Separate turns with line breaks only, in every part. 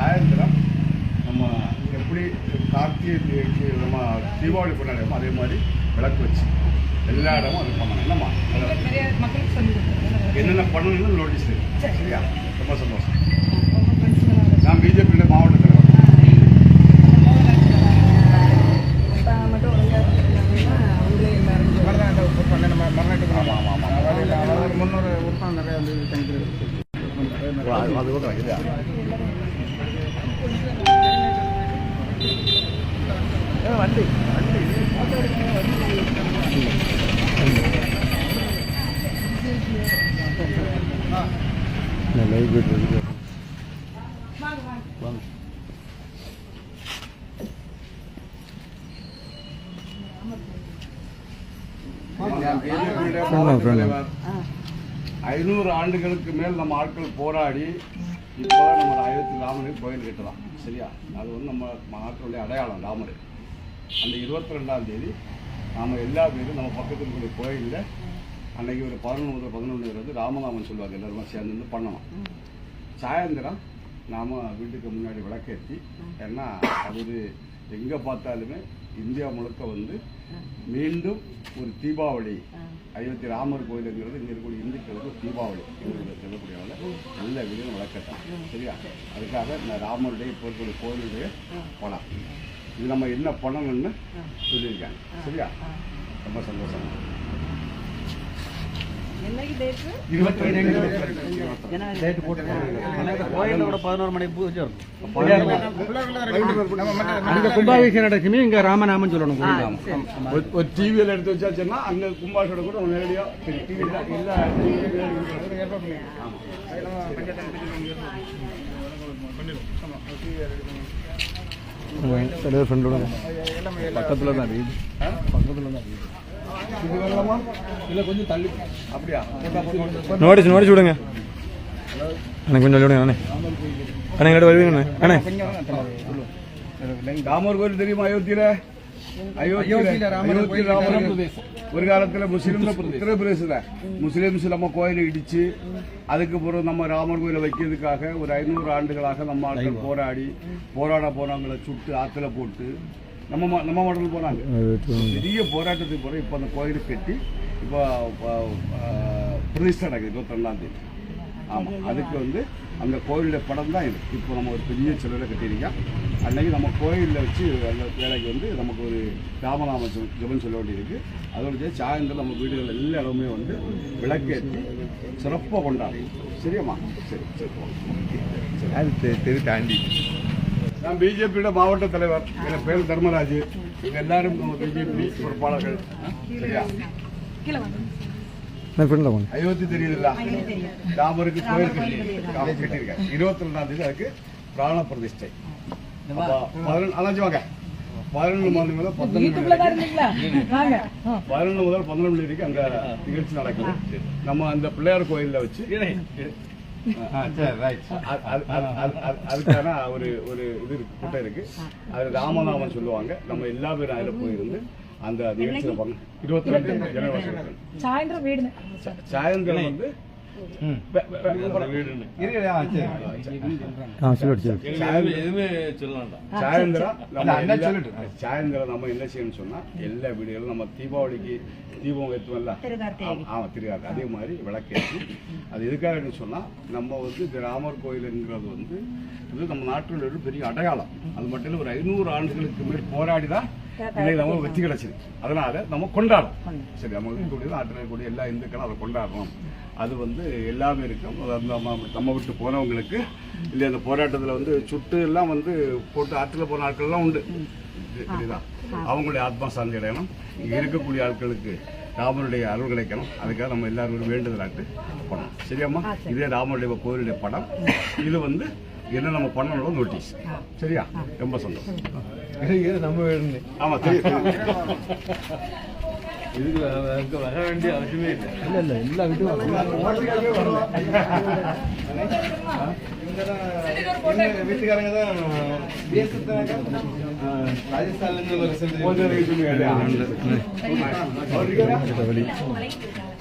சாயந்தரம் நம்ம எப்படி கார்த்திகைக்கு நம்ம தீபாவளி கொண்டாடுறோமோ அதே மாதிரி விளக்கு வச்சு எல்லா இடமும் அது பண்ணணும். என்னம்மா? என்னென்ன பண்ணணும்னு நோட்டீஸ். சரியா? ரொம்ப சந்தோஷம். நான் பிஜேபியோட மாவட்ட தலைவர்
மட்டும் ஒழுங்காக இருந்தாங்கன்னா அவங்களே எல்லாரும்
மறுநாட்டு பன்னெண்டு ம- மறுநாட்டுக்கு
ஆமாம் ஆமாம் ஆமாம்
அதாவது அதாவது முன்னூறு உறுப்பினர் நிறைய வந்து தங்கியிருக்கு
அது அது கூட இல்லையா
வண்டி
பிஜேபியோட மாவட்ட தலைவர் ஐநூறு ஆண்டுகளுக்கு மேல் நம்ம ஆட்கள் போராடி இப்போ நம்ம ஆயிரத்தி ராமனுக்கு கோயில் கட்டலாம். சரியா? அது வந்து நம்ம நாட்டினுடைய அடையாளம் ராமர். அந்த இருபத்தி ரெண்டாம் தேதி நாம் எல்லா பேரும் நம்ம பக்கத்தில் இருக்கக்கூடிய கோயிலில் அன்னைக்கு ஒரு பதினொன்று முதல் பதினொன்று வந்து ராமநாமன் சொல்லுவாங்க எல்லாருமே சேர்ந்து வந்து பண்ணணும். சாயந்தரம் நாம் வீட்டுக்கு முன்னாடி விளக்கேற்றி ஏன்னா அது எங்கே பார்த்தாலுமே இந்தியா முழுக்க வந்து மீண்டும் ஒரு தீபாவளி. அயோத்தி ராமர் கோயிலுங்கிறது இங்கே இருக்கக்கூடிய இந்துக்களுக்கு தீபாவளி. எங்களுக்கு சொல்லக்கூடியவங்க நல்ல வீடு விளக்கட்டும் சரியா? அதுக்காக இந்த ராமருடைய இப்போ இருக்கக்கூடிய கோயிலுடைய படம். இது நம்ம என்ன பண்ணணும்னு சொல்லியிருக்காங்க. சரியா? ரொம்ப சந்தோஷம்.
கும்பாபிஷேகம் நடக்குமே இங்க ராமநாமன் சொல்லணும்.
ஒரு ஒரு டிவியில் எடுத்து வச்சாச்சுன்னா அங்கே கும்பாஷோட கூட
ஃப்ரெண்டோட பக்கத்துல தான் வீடு. பக்கத்துல தான் வீடு.
நோட்டீஸ் நோட்டீஸ் விடுங்க. அண்ணே கொஞ்சம் விடுங்க அண்ணே. அண்ணே இங்கிட்ட வருவீங்க அண்ணே.
ராமர் கோயில் தெரியுமா அயோத்தியில. ஒரு காலத்துல முஸ்லீம் உத்தரப்பிரதேசல முஸ்லீம்ஸ் நம்ம கோயிலை இடிச்சு அதுக்கு பிறகு நம்ம ராமர் கோயிலை வைக்கிறதுக்காக ஒரு ஐநூறு ஆண்டுகளாக நம்ம ஆட்கள் போராடி போராட போனவங்களை சுட்டு ஆத்துல போட்டு நம்ம நம்ம மாடல் போனாங்க பெரிய போராட்டத்துக்கு பிறகு இப்போ அந்த கோயிலை கட்டி இப்போ பிரதிஷ்டை நடக்குது இருபத்தி ரெண்டாம் தேதி. ஆமாம் அதுக்கு வந்து அந்த கோயிலுடைய படம் தான் இது. இப்போ நம்ம ஒரு பெரிய சிலரை கட்டியிருக்கோம். அன்னைக்கு நம்ம கோயிலில் வச்சு அந்த வேலைக்கு வந்து நமக்கு ஒரு ராமநாம ஜெபம் சொல்ல வேண்டியிருக்கு. அதோட சாயந்தரம் நம்ம வீடுகள் எல்லா இடமுமே வந்து விளக்கேற்றி சிறப்பாக கொண்டாடும் சரியாம்மா? சரி சரி. சரி
அது தெரு தாண்டி.
நான் பிஜேபியோட மாவட்ட தலைவர். என் பேர் தர்மராஜ். இங்க எல்லாரும் பிஜேபி பொறுப்பாளர்கள். சரியா? அயோத்தி தெரியுதுல்ல? ராமருக்கு கோயில் கட்டி ராமர் கட்டியிருக்காங்க இருபத்தி ரெண்டாம் தேதி அதுக்கு பிராண பிரதிஷ்டை. அதாச்சும் வாங்க. பதினொன்று மணி முதல் பத்தொன்பது. பதினொன்று முதல் பதினொன்று மணி வரைக்கும் அங்க நிகழ்ச்சி நடக்குது. நம்ம அந்த பிள்ளையார் கோயில்ல வச்சு அது- அது- அது- அது- அது- அதுக்கான ஒரு ஒரு இது இருக்கு கூட்டம் இருக்கு. அது ராமநாமன் சொல்லுவாங்க. நம்ம எல்லா பேரும் அதில் போயிருந்து அந்த நிகழ்ச்சியில் பண்ண இருபத்தி ரெண்டு ஜனவரி.
சாயந்தரம்
சாயந்தரம் வந்து வெ- வெ- சாயந்தரம் நம்ம என்ன செய்யணும்னு சொன்னா எல்லா வீடுகளும் நம்ம தீபாவளிக்கு தீபம் ஏற்றுவோம்ல ஆமா, ஆமா அதே மாதிரி விளக்கேற்றி அது எதுக்காகன்னு சொன்னா நம்ம வந்து இந்த ராமர் கோயிலுங்கிறது வந்து இது நம்ம நாட்டில் ஒரு பெரிய அடையாளம் அது மட்டும் இல்லை ஒரு ஐநூறு ஆண்டுகளுக்கு மேல் போராடி தான் இன்னைக்கு நம்ம வெற்றி கிடைச்சது அதனால நம்ம கொண்டாடுறோம் சரி நம்ம இருக்கக்கூடிய நாட்டில் இருக்கக்கூடிய எல்லா இந்துக்களும் அதை கொண்டாடுறோம் அது வந்து எல்லாமே இருக்கும். நம்ம நம்ம விட்டு போனவங்களுக்கு. இல்லை அந்த போராட்டத்தில் வந்து சுட்டு எல்லாம் வந்து போட்டு ஆற்றுல போன ஆட்கள்லாம் உண்டு. இது புரியுதா? அவங்களுடைய ஆத்மா சாந்தி அடையணும் இங்கே இருக்கக்கூடிய ஆட்களுக்கு ராமனுடைய அருள் கிடைக்கணும். அதுக்காக நம்ம எல்லாரும் வேண்டுதலாட்டு பண்ணணும் சரியாம்மா இதே ராமனுடைய கோயிலுடைய படம். இது வந்து என்ன நம்ம பண்ணணும் நோட்டீஸ் சரியா? ரொம்ப சந்தோஷம்.
நம்ம வீடு
ஆமா தெரியும்.
இதுக்கு அங்க வர வேண்டிய அவசியமே இல்லை.
எல்லா வீட்டும்
வீட்டுக்காரங்க தான்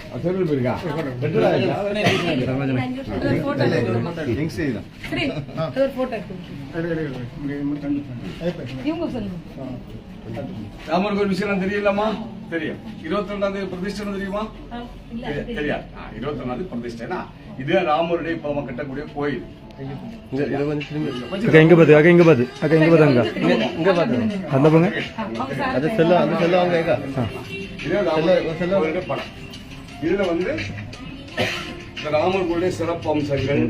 ஒரு
போயிருக்கா.
லிங்க்
ஒரு. இவங்க சொல்லுங்க.
ராமர் கோயில் விஷயம் தெரியலமா தெரியும். இருபத்தி ரெண்டாம் தேதி பிரதிஷ்டை தெரியுமா? தெரியாது. இருபத்தி ஒன்னாம் தேதி பிரதிஷ்டைனா இதே ராமருடைய இப்ப நம்ம கட்டக்கூடிய கோயில்.
இங்க பாத்து அக்கா இங்க பாத்து. அக்கா இங்க பாத்து அங்க.
இங்க பாத்து
அந்த போங்க
அது செல்ல செல்ல
படம். இதுல வந்து இந்த ராமர் கோயிலுடைய சிறப்பு அம்சங்கள்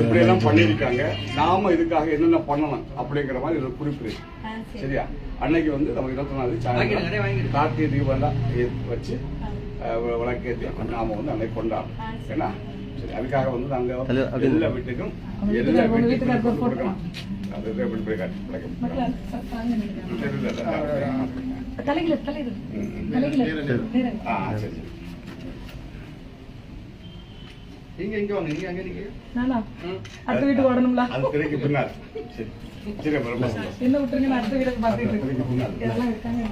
இப்படி எல்லாம் பண்ணியிருக்காங்க. நாம இதுக்காக என்னென்ன பண்ணணும் அப்படிங்கிற மாதிரி ஒரு குறிப்பு இருக்கு.
ஆ, சரி.
சரியா? அன்னைக்கு வந்து நம்ம இருபத்தி நாலு சாயந்தரம் கார்த்திகை தீபம் ஏத்தி வச்சு அஹ், வி- விளக்கேத்தி நாம வந்து அன்னைக்கு
சரி.
ஏன்னா சரி அதுக்காக வந்து நாங்க
அது- அது-
எல்லா வீட்டுக்கும் எல்லா வீட்டுக்கும் கொடுக்கலாம் அது எப்படி போய் காட்டு விளக்கம். ஆ சரி சரி.
இங்க இங்க வாங்க? இங்க அங்க நீங்க.
நானா? அடுத்த வீட்டுக்கு ஓடணும்ல
அது திரைக்கு பின்னால். சரி சரி
என்ன விட்டுருங்க அடுத்த வீட்டுக்கு பார்த்துட்டு இதெல்லாம் இருக்காங்க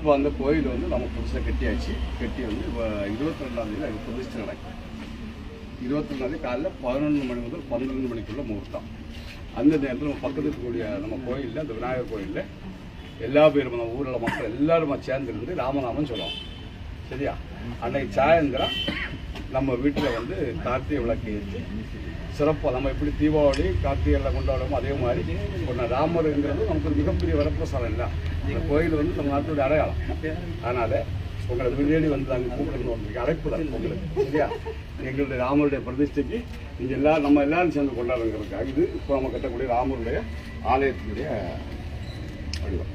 இப்போ அந்த கோயில் வந்து நம்ம புதுசாக கட்டியாச்சு. கட்டி வந்து இருபத்தி ரெண்டாம் தேதி அது பிரதிஷ்டை நடக்கும் இருபத்தி ரெண்டாம் தேதி காலைல பதினொன்று மணி முதல் பன்னெண்டு மணிக்குள்ள முகூர்த்தம். அந்த நேரத்தில் நம்ம பக்கத்தில் இருக்கக்கூடிய நம்ம கோயிலில் அந்த விநாயகர் கோயிலில் எல்லா பேரும் நம்ம ஊரில் மக்கள் எல்லாருமா சேர்ந்துருந்து ராமநாமம் சொல்லுவோம். சரியா? அன்னைக்கு சாயந்தரம் நம்ம வீட்டில் வந்து கார்த்திகை விளக்கு ஏற்றி சிறப்பாக நம்ம எப்படி தீபாவளி கார்த்திகை எல்லாம் கொண்டாடுவோமோ அதே மாதிரி ஒன்று ராமருங்கிறது நமக்கு மிகப்பெரிய வரப்பிரசாதம் இல்லை. இந்த கோயில் வந்து நம்ம நாட்டுடைய அடையாளம். அதனால் உங்களை முன்னாடி வந்து நாங்கள் கூப்பிடணும் அழைப்பு தான் உங்களுக்கு சரியா? எங்களுடைய ராமருடைய பிரதிஷ்டைக்கு நீங்கள் எல்லாரும் நம்ம எல்லாரும் சேர்ந்து கொண்டாடுங்கிறதுக்காக இது இப்போ நம்ம கட்டக்கூடிய ராமருடைய ஆலயத்தினுடைய வடிவம்.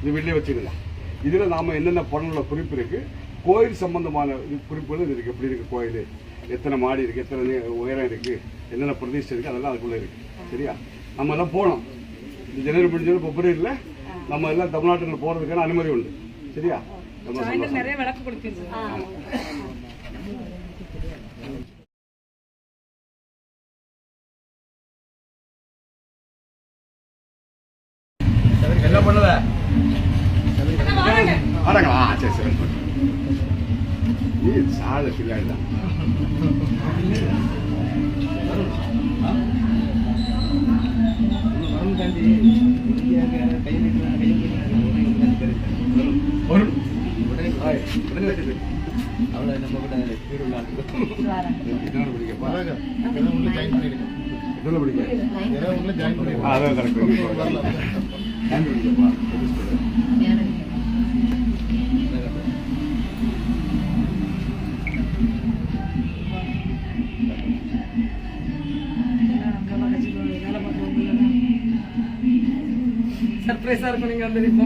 இது வெளியே வச்சுக்கலாம் இதில் நாம் என்னென்ன பண்ணல குறிப்பு இருக்குது கோயில் சம்பந்தமான இது குறிப்புகள் இருக்கு. எப்படி இருக்கு கோயில்? எத்தனை மாடி இருக்கு? எத்தனை உயரம் இருக்கு? என்னென்ன பிரதிஷ்டை இருக்கு? அதெல்லாம் அதுக்குள்ள இருக்கு. சரியா? நம்ம எல்லாம் போனோம். இந்த ஜனவரி முடிஞ்சது பிப்ரவரியில் நம்ம எல்லாம் தமிழ்நாட்டுல போறதுக்கான அனுமதி உண்டு. சரியா? ரொம்ப
நிறைய விளக்கு கொடுப்பீங்க
என்ன பண்ணல
வாங்க.
ஆறாங்களா ஆ, சரி சரி. நீ சாத பிள்ளாடி தான்.
அவளை நம்ம கூட
பிடிக்கப்பா இதனால பிடிக்க
ஜாயின்
அதான் correct. ஹேண்ட் பிடிக்கப்பா
சர்ப்ரைஸா இருக்கும் நீங்க வந்து இப்போ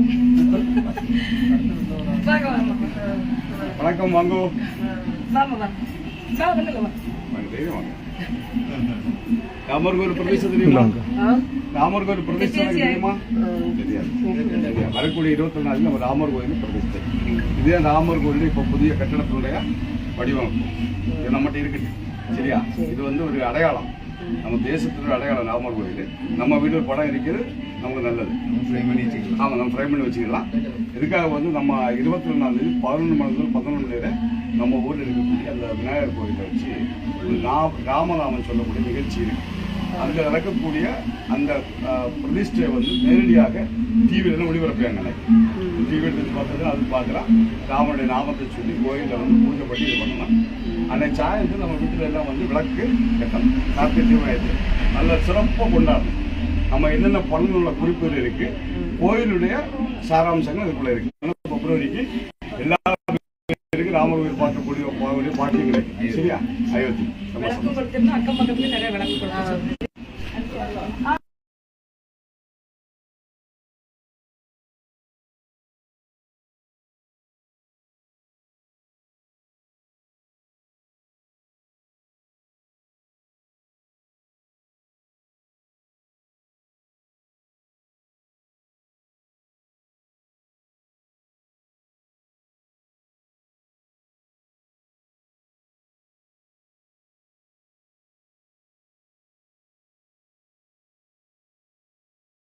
வணக்கம் வாங்கோ.
வாங்க
ராமர் கோயில் பிரதேசம் தெரியுமா? ராமர் கோயில் பிரதேசம் தெரியுமா? தெரியாது. வரக்கூடிய இருபத்தி நாலு நம்ம ராமர் கோயில் பிரதேசத்தை. இதே ராமர் கோயில் இப்போ புதிய கட்டடத்தினுடைய வடிவமைப்பு. இது நம்மகிட்ட இருக்குது. சரியா? இது வந்து ஒரு அடையாளம். நம்ம தேசத்தினுடைய அடையாளம் ராமர் கோயில் நம்ம வீட்டில் படம் இருக்குது நமக்கு நல்லது. ஆமாம் நம்ம ஃப்ரேம் பண்ணி வச்சுக்கலாம். இதுக்காக வந்து நம்ம இருபத்தி ரெண்டாம் தேதி பதினொன்று மணி முதல் பதினொன்று மணி வரை நம்ம ஊரில் இருக்கக்கூடிய அந்த விநாயகர் கோயிலை வச்சு ஒரு ராமநாமம் சொல்லக்கூடிய நிகழ்ச்சி இருக்கு. அங்க நடக்கக்கூடிய அந்த பிரதிஷ்டையை வந்து நேரடியாக டிவியில ஒளிபரப்பாங்க டிவி எடுத்து பார்த்தது அது பார்க்கலாம். ராமனுடைய நாமத்தை சொல்லி கோயிலில் வந்து பூஜை பண்ணி இது பண்ணலாம். அன்னைக்கு சாயந்தரம் நம்ம வீட்டில் எல்லாம் வந்து விளக்கு கட்டணும் கார்த்திகை தீபம் நல்ல சிறப்பாக கொண்டாடணும். நம்ம என்னென்ன பண்ணணும்ல குறிப்புகள் இருக்கு கோயிலுடைய சாராம்சங்கள் இதுக்குள்ள இருக்கு. பிப்ரவரிக்கு எல்லா ராமர் கூடிய போக வேண்டிய பாட்டி கிடைக்கும் சரியா அயோத்தி